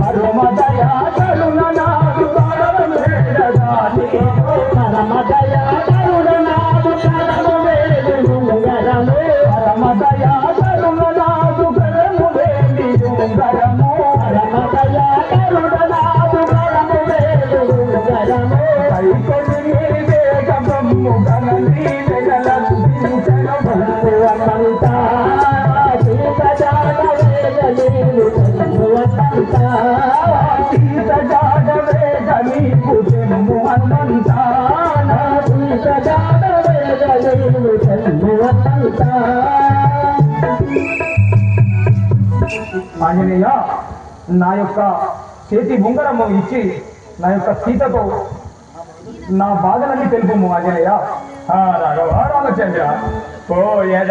పరమ దయా కరుణ నాదుగా ఆంజనేయ నా యొక్క చేతి బొంగరము ఇచ్చి నా యొక్క సీతతో నా బాధలన్నీ తెలుపుము ఆంజనేయ. రాఘవ రామచంద్ర. ఓ యజ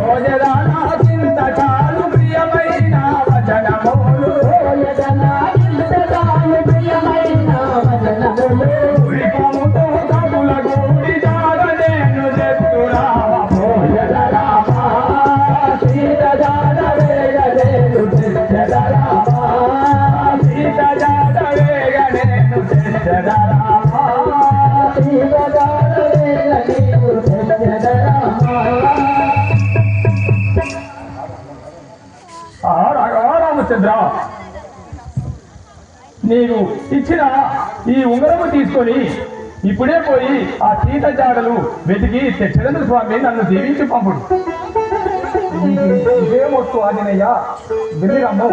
రామచంద్ర నీవు ఇచ్చిన ఈ ఉంగరము తీసుకొని ఇప్పుడే పోయి ఆ సీత జాడలు వెతికి తెచ్చడందు స్వామి నన్ను దీవించి పంపుడు. ದೇವೊಟ್ಟು ಆದಿನೆಯ ಬಿದಿರನ್ನು